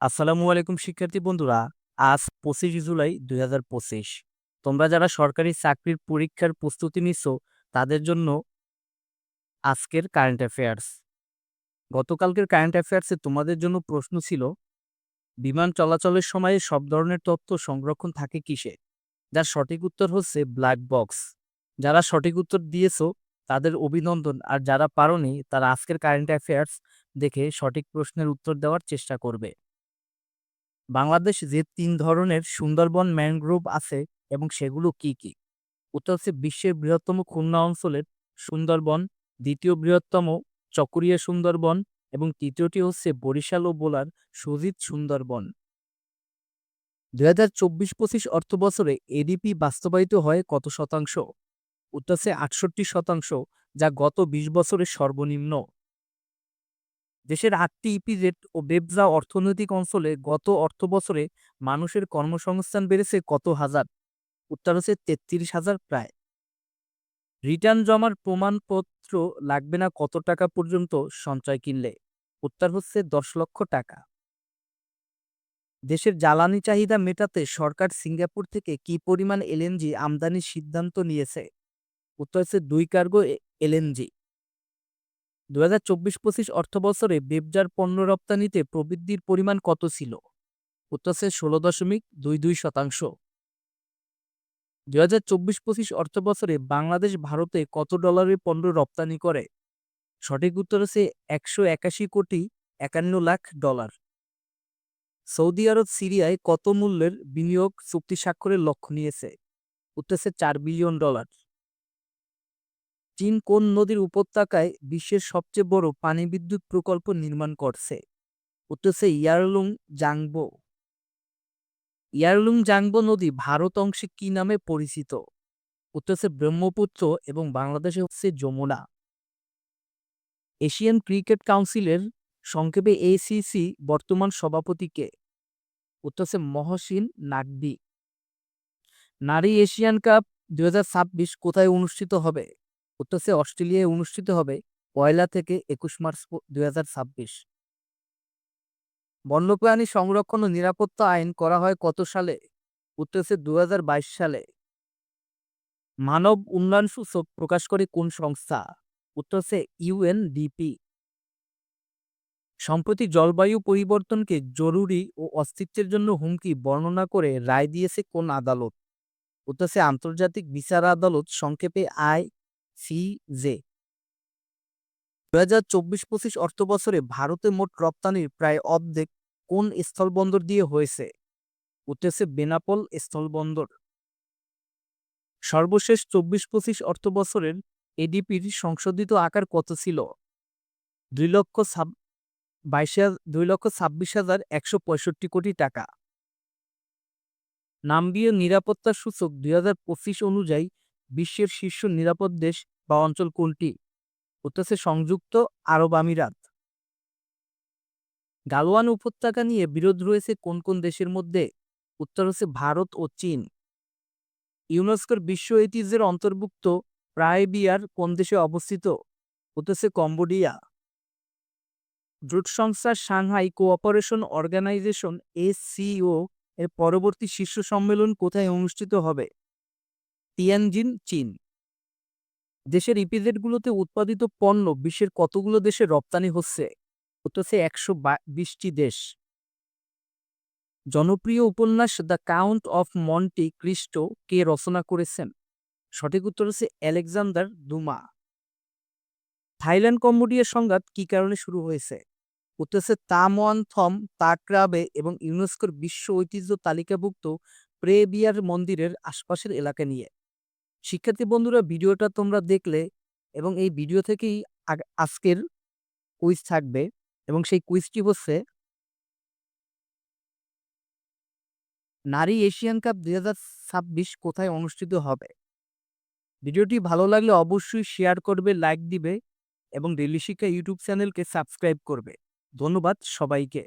আসসালামু আলাইকুম, শিক্ষার্থী বন্ধুরা। আজ পঁচিশ জুলাই দুই হাজার পঁচিশ। তোমরা যারা সরকারি চাকরির পরীক্ষার প্রস্তুতি নিচ্ছ তাদের জন্য আজকের কারেন্ট অ্যাফেয়ার্স গতকালকের কারেন্ট অ্যাফেয়ার্সে তোমাদের জন্য প্রশ্ন ছিল, বিমান চলাচলের সময়ে সব ধরনের তথ্য সংরক্ষণ থাকে কিসে? যার সঠিক উত্তর হচ্ছে ব্ল্যাক বক্স যারা সঠিক উত্তর দিয়েছ, তাদের অভিনন্দন। আর যারা পারোনি, তারা আজকের কারেন্ট অ্যাফেয়ার্স দেখে সঠিক প্রশ্নের উত্তর দেওয়ার চেষ্টা করবে। বাংলাদেশ যে তিন ধরনের সুন্দরবন ম্যানগ্রোভ আছে এবং সেগুলো কি কি? উত্তর হচ্ছে বিশ্বের বৃহত্তম খুলনা অঞ্চলের সুন্দরবন, দ্বিতীয় বৃহত্তম চকরিয়া সুন্দরবন এবং তৃতীয়টি হচ্ছে বরিশাল ও বোলার সজিত সুন্দরবন। দুই হাজার চব্বিশ পঁচিশ অর্থ বছরে এডিপি বাস্তবায়িত হয় কত শতাংশ? উত্তর হচ্ছে আটষট্টি শতাংশ, যা গত বিশ বছরের সর্বনিম্ন। দেশের আটটি ইপিজেড ও বেবজা অর্থনৈতিক অঞ্চলে গত অর্থবছরে মানুষের কর্মসংস্থান বেড়েছে কত হাজার? উত্তর হচ্ছে তেত্রিশ হাজার প্রায়। রিটার্ন জমার প্রমাণপত্র লাগবে না কত টাকা পর্যন্ত সঞ্চয় কিনলে? উত্তর হচ্ছে দশ লক্ষ টাকা। দেশের জ্বালানি চাহিদা মেটাতে সরকার সিঙ্গাপুর থেকে কি পরিমাণ এলএনজি আমদানির সিদ্ধান্ত নিয়েছে? উত্তর হচ্ছে দুই কার্গো এলএনজি। দু হাজার চব্বিশ পঁচিশ অর্থবছরে বেবজার পণ্য রপ্তানিতে প্রবৃদ্ধির পরিমাণ কত ছিল? উত্তর ষোলো দশমিক দুই দুই শতাংশ। দু হাজার চব্বিশ পঁচিশ অর্থবছরে বাংলাদেশ ভারতে কত ডলারের পণ্য রপ্তানি করে? সঠিক উত্তর হচ্ছে একশো একাশি কোটি একান্ন লাখ ডলার। সৌদি আরব সিরিয়ায় কত মূল্যের বিনিয়োগ চুক্তি স্বাক্ষরের লক্ষ্য নিয়েছে? উত্তর চার বিলিয়ন ডলার। চীন কোন নদীর উপত্যকায় বিশ্বের সবচেয়ে বড় পানি বিদ্যুৎ প্রকল্প নির্মাণ করছে? উত্তর হচ্ছে ইয়ারলুং জাংবো। ইয়ারলুং জাংবো নদী ভারত অংশে কি নামে পরিচিত? উত্তর হচ্ছে ব্রহ্মপুত্র এবং বাংলাদেশে হচ্ছে যমুনা। এশিয়ান ক্রিকেট কাউন্সিলের সংক্ষেপে এসিসি বর্তমান সভাপতি কে? হচ্ছে মহসিন নাকবি নারী এশিয়ান কাপ দুই কোথায় অনুষ্ঠিত হবে? উত্তর অস্ট্রেলিয়ায় অনুষ্ঠিত হবে পয়লা থেকে একুশ মার্চ দুই বন্যপ্রাণী সংরক্ষণ ও নিরাপত্তা আইন করা হয় কত সালে? উত্তর দু সালে। মানব উন্নয়ন সূচক প্রকাশ করে কোন সংস্থা? উত্তর হচ্ছে ইউএনডিপি সম্প্রতি জলবায়ু পরিবর্তনকে জরুরি ও অস্তিত্বের জন্য হুমকি বর্ণনা করে রায় দিয়েছে কোন আদালত? উত্তর আন্তর্জাতিক বিচার আদালত সংক্ষেপে আই সিজে দু হাজার চব্বিশ পঁচিশ অর্থ বছরে ভারতে মোট রপ্তানির প্রায় অর্ধেক কোন স্থলবন্দর দিয়ে হয়েছে? উঠেছে বেনাপোল স্থলবন্দর। সর্বশেষ চব্বিশ পঁচিশ অর্থ বছরের এডিপির সংশোধিত আকার কত ছিল? দুই লক্ষ বাইশ দুই লক্ষ ছাব্বিশ হাজার একশো পঁয়ষট্টি কোটি টাকা। নাম্বীয় নিরাপত্তা সূচক দুই হাজার পঁচিশ অনুযায়ী বিশ্বের শীর্ষ নিরাপদ দেশ বা অঞ্চল কোনটি? উত্তর হচ্ছে সংযুক্ত আরব আমিরাত। গালওয়ান উপত্যকা নিয়ে বিরোধ রয়েছে কোন কোন দেশের মধ্যে? উত্তর হচ্ছে ভারত ও চীন। ইউনেস্কোর বিশ্ব ঐতিহ্যের অন্তর্ভুক্ত প্রায়বিয়ার কোন দেশে অবস্থিত? উত্তর হচ্ছে কম্বোডিয়া। জোট সংস্থা সাংহাই কোঅপারেশন অর্গানাইজেশন এসসিও এর পরবর্তী শীর্ষ সম্মেলন কোথায় অনুষ্ঠিত হবে? তিয়ানজিন, চীন। দেশের ইপিজেডগুলোতে উৎপাদিত পণ্য বিশ্বের কতগুলো দেশে রপ্তানি হচ্ছে? হচ্ছে একশো বিশটি দেশ। জনপ্রিয় উপন্যাস the count of Monte Cristo কে রচনা করেছেন? সঠিক উত্তর হচ্ছে আলেকজান্ডার দুমা। থাইল্যান্ড কম্বোডিয়ার সংঘাত কি কারণে শুরু হয়েছে? উত্তর তামওয়ান থম তাকরাবে এবং ইউনেস্কোর বিশ্ব ঐতিহ্য তালিকাভুক্ত প্রেবিয়ার মন্দিরের আশপাশের এলাকা নিয়ে। শিক্ষার্থী বন্ধুরা, ভিডিওটা তোমরা দেখলে এবং এই ভিডিও থেকেই আজকের কুইজ থাকবে এবং সেই কুইজটি হচ্ছে নারী এশিয়ান কাপ দুই হাজার ছাব্বিশ কোথায় অনুষ্ঠিত হবে? ভিডিওটি ভালো লাগলে অবশ্যই শেয়ার করবে লাইক দিবে এবং ডেলি শিক্ষা ইউটিউব চ্যানেলকে সাবস্ক্রাইব করবে। ধন্যবাদ সবাইকে।